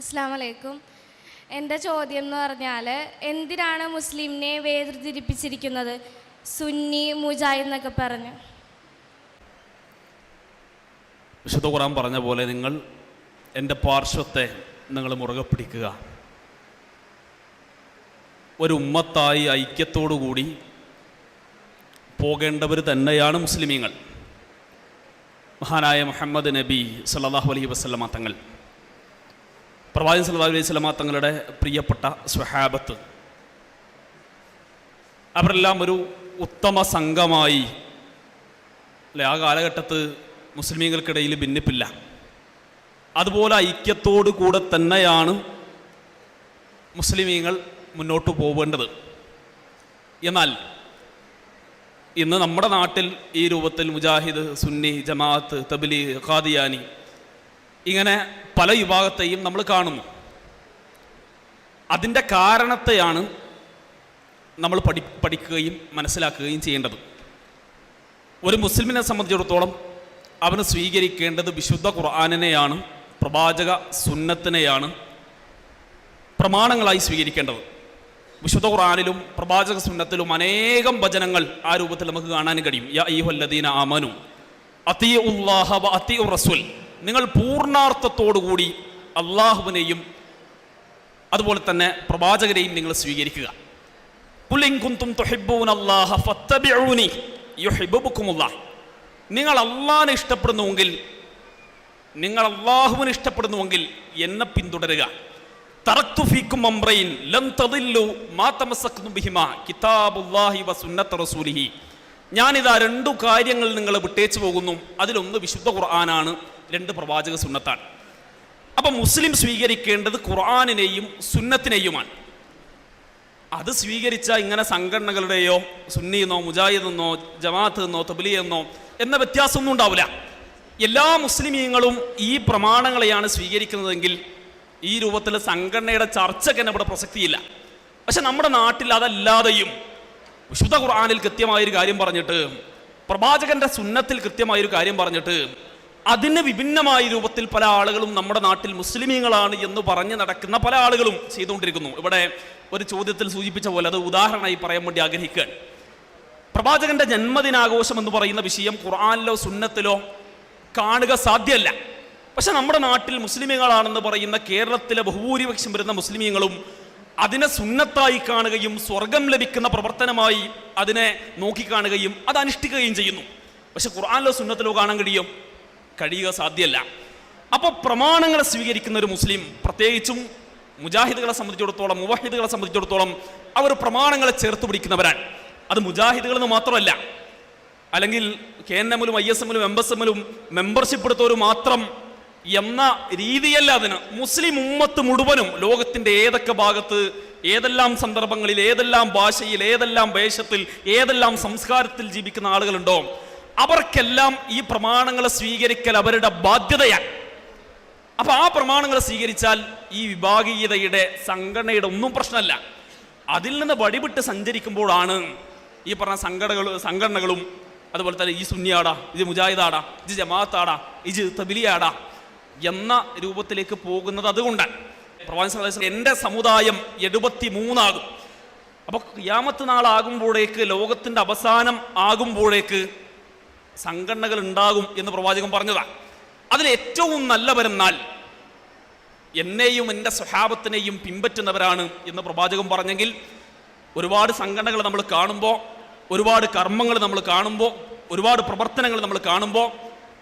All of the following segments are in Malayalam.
അസ്സാം എന്റെ ചോദ്യം എന്ന് പറഞ്ഞാൽ എന്തിനാണ് മുസ്ലിമിനെ വേർതിരിപ്പിച്ചിരിക്കുന്നത്? സുന്നി മുജാഹിദ് എന്നൊക്കെ പറഞ്ഞ്. വിശുദ്ധ ഖുറാൻ പറഞ്ഞ പോലെ നിങ്ങൾ എന്റെ പാർശ്വത്തെ നിങ്ങൾ മുറുകെ പിടിക്കുക. ഒരു ഉമ്മത്തായി ഐക്യത്തോടു കൂടി പോകേണ്ടവർ തന്നെയാണ് മുസ്ലിമീങ്ങൾ. മഹാനായ മുഹമ്മദ് നബി സല്ലാഹു അലൈഹി വസല്ലമ തങ്ങൾ. പ്രവാചകൻ സല്ലല്ലാഹു അലൈഹി വസല്ലമ തങ്ങളുടെ പ്രിയപ്പെട്ട സ്വഹാബത്ത്. അവരെല്ലാം ഒരു ഉത്തമ സംഘമായി അല്ലെ ആ കാലഘട്ടത്ത് മുസ്ലിമീങ്ങൾക്കിടയിൽ ഭിന്നിപ്പില്ല. അതുപോലെ ഐക്യത്തോടു കൂടെ തന്നെയാണ് മുസ്ലിമീങ്ങൾ മുന്നോട്ട് പോവേണ്ടത്. എന്നാൽ ഇന്ന് നമ്മുടെ നാട്ടിൽ ഈ രൂപത്തിൽ മുജാഹിദ് സുന്നി ജമാഅത്ത് തബിലി ഖാദിയാനി ഇങ്ങനെ പല വിഭാഗത്തെയും നമ്മൾ കാണുന്നു. അതിന്റെ കാരണത്തെയാണ് നമ്മൾ പഠി പഠിക്കുകയും മനസ്സിലാക്കുകയും ചെയ്യേണ്ടത്. ഒരു മുസ്ലിമിനെ സംബന്ധിച്ചിടത്തോളം അവന് സ്വീകരിക്കേണ്ടത് വിശുദ്ധ ഖുർആാനിനെയാണ് പ്രവാചക സുന്നത്തിനെയാണ് പ്രമാണങ്ങളായി സ്വീകരിക്കേണ്ടത്. വിശുദ്ധ ഖുർആാനിലും പ്രവാചക സുന്നത്തിലും അനേകം വചനങ്ങൾ ആ രൂപത്തിൽ നമുക്ക് കാണാൻ കഴിയും. യാ ഈ ഹല്ലദീന ആമനു അതി വ അതി റസൂൽ. നിങ്ങൾ പൂർണാർത്ഥത്തോടുകൂടി അള്ളാഹുവിനെയും അതുപോലെ തന്നെ പ്രവാചകരെയും നിങ്ങൾ സ്വീകരിക്കുക. നിങ്ങൾ അള്ളാഹിനെ ഇഷ്ടപ്പെടുന്നുവെങ്കിൽ നിങ്ങൾ അള്ളാഹുവിനെ ഇഷ്ടപ്പെടുന്നുവെങ്കിൽ എന്നെ പിന്തുടരുക. മാ കിതാബുല്ലാഹി റസൂലിഹി. ഞാനിതാ രണ്ടു കാര്യങ്ങൾ നിങ്ങൾ വിട്ടേച്ചു പോകുന്നു. അതിലൊന്ന് വിശുദ്ധ ഖുർആനാണ്. രണ്ട് പ്രവാചക സുന്നത്താണ്. അപ്പം മുസ്ലിം സ്വീകരിക്കേണ്ടത് ഖുർആാനിനെയും സുന്നത്തിനെയുമാണ്. അത് സ്വീകരിച്ച ഇങ്ങനെ സംഘടനകളുടെയോ സുന്നിയെന്നോ മുജാഹിദെന്നോ ജമാഅത്ത് എന്നോ തബലി എന്നോ എന്ന വ്യത്യാസമൊന്നും ഉണ്ടാവില്ല. എല്ലാ മുസ്ലിമീങ്ങളും ഈ പ്രമാണങ്ങളെയാണ് സ്വീകരിക്കുന്നതെങ്കിൽ ഈ രൂപത്തിൽ സംഘടനയുടെ ചർച്ചയ്ക്ക് തന്നെ ഇവിടെ പ്രസക്തിയില്ല. പക്ഷെ നമ്മുടെ നാട്ടിൽ അതല്ലാതെയും വിശുദ്ധ ഖുർആാനിൽ കൃത്യമായൊരു കാര്യം പറഞ്ഞിട്ട് പ്രവാചകന്റെ സുന്നത്തിൽ കൃത്യമായൊരു കാര്യം പറഞ്ഞിട്ട് അതിന് വിഭിന്നമായ രൂപത്തിൽ പല ആളുകളും നമ്മുടെ നാട്ടിൽ മുസ്ലിമീങ്ങളാണ് എന്ന് പറഞ്ഞ് നടക്കുന്ന പല ആളുകളും ചെയ്തുകൊണ്ടിരിക്കുന്നു. ഇവിടെ ഒരു ചോദ്യത്തിൽ സൂചിപ്പിച്ച പോലെ അത് ഉദാഹരണമായി പറയാൻ വേണ്ടി ആഗ്രഹിക്കുകയാണ്. പ്രവാചകന്റെ ജന്മദിനാഘോഷം എന്ന് പറയുന്ന വിഷയം ഖുർആാനിലോ സുന്നത്തിലോ കാണുക സാധ്യമല്ല. പക്ഷെ നമ്മുടെ നാട്ടിൽ മുസ്ലിമീങ്ങളാണെന്ന് പറയുന്ന കേരളത്തിലെ ബഹുഭൂരിപക്ഷം വരുന്ന മുസ്ലിമീങ്ങളും അതിനെ സുന്നത്തായി കാണുകയും സ്വർഗം ലഭിക്കുന്ന പ്രവർത്തനമായി അതിനെ നോക്കിക്കാണുകയും അത് അനുഷ്ഠിക്കുകയും ചെയ്യുന്നു. പക്ഷെ ഖുർആാനിലോ സുന്നത്തിലോ കാണാൻ കഴിയും? കഴിയുക സാധ്യമല്ല അപ്പോൾ പ്രമാണങ്ങളെ സ്വീകരിക്കുന്ന ഒരു മുസ്ലിം പ്രത്യേകിച്ചും മുജാഹിദുകളെ സംബന്ധിച്ചിടത്തോളം മുവാഹിദുകളെ സംബന്ധിച്ചിടത്തോളം അവർ പ്രമാണങ്ങളെ ചേർത്ത് പിടിക്കുന്നവരാണ്. അത് മുജാഹിദുകൾ എന്ന് മാത്രമല്ല അല്ലെങ്കിൽ കെ എൻ എമ്മിലും ഐ എസ് എമ്മിലും എം എസ് എമ്മിലും മെമ്പർഷിപ്പ് എടുത്തവർ മാത്രം എന്ന രീതിയല്ല അതിന്. മുസ്ലിം ഉമ്മത്ത് മുഴുവനും ലോകത്തിന്റെ ഏതൊക്കെ ഭാഗത്ത് ഏതെല്ലാം സന്ദർഭങ്ങളിൽ ഏതെല്ലാം ഭാഷയിൽ ഏതെല്ലാം വേഷത്തിൽ ഏതെല്ലാം സംസ്കാരത്തിൽ ജീവിക്കുന്ന ആളുകളുണ്ടോ അവർക്കെല്ലാം ഈ പ്രമാണങ്ങൾ സ്വീകരിക്കൽ അവരുടെ ബാധ്യതയാണ്. അപ്പൊ ആ പ്രമാണങ്ങൾ സ്വീകരിച്ചാൽ ഈ വിഭാഗീയതയുടെ സംഘടനയുടെ ഒന്നും പ്രശ്നമല്ല. അതിൽ നിന്ന് വടിവിട്ട് സഞ്ചരിക്കുമ്പോഴാണ് ഈ പറഞ്ഞ സംഘടനകൾ സംഘടനകളും അതുപോലെ തന്നെ ഈ സുന്നിയാടാ ഇത് മുജാഹിദാടാ ഇത് ജമാഅത്താടാ ഇത് തബിലിയാടാ എന്ന രൂപത്തിലേക്ക് പോകുന്നത് അതുകൊണ്ടാണ് പ്രവാചകൻ എന്റെ സമുദായം എഴുപത്തി മൂന്നാകും അപ്പോൾ യാമത്ത് നാളാകുമ്പോഴേക്ക് ലോകത്തിന്റെ അവസാനം ആകുമ്പോഴേക്ക് സംഘടനകൾ ഉണ്ടാകും എന്ന് പ്രവാചകൻ പറഞ്ഞതാണ് അതിൽ ഏറ്റവും നല്ലവരെന്നാൽ എന്നെയും എന്റെ സ്വഭാവത്തിനെയും പിൻപറ്റുന്നവരാണ് എന്ന് പ്രവാചകൻ പറഞ്ഞെങ്കിൽ ഒരുപാട് സംഘടനകൾ നമ്മൾ കാണുമ്പോൾ ഒരുപാട് കർമ്മങ്ങൾ നമ്മൾ കാണുമ്പോൾ ഒരുപാട് പ്രവർത്തനങ്ങൾ നമ്മൾ കാണുമ്പോൾ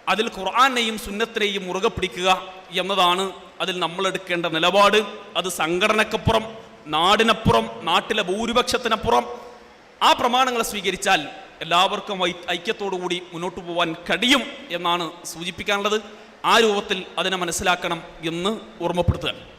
അതിൽ ഖുർആാനെയും സുന്നത്തിനെയും മുറുകെ പിടിക്കുക എന്നതാണ് അതിൽ നമ്മൾ എടുക്കേണ്ട നിലപാട്. അത് സംഘടനക്കപ്പുറം നാടിനപ്പുറം നാട്ടിലെ ഭൂരിപക്ഷത്തിനപ്പുറം ആ പ്രമാണങ്ങളെ സ്വീകരിച്ചാൽ എല്ലാവർക്കും ഐക്യത്തോടുകൂടി മുന്നോട്ട് പോകാൻ കഴിയും എന്നാണ് സൂചിപ്പിക്കാനുള്ളത്. ആ രൂപത്തിൽ അതിനെ മനസ്സിലാക്കണം എന്ന് ഓർമ്മപ്പെടുത്തുകയാണ്.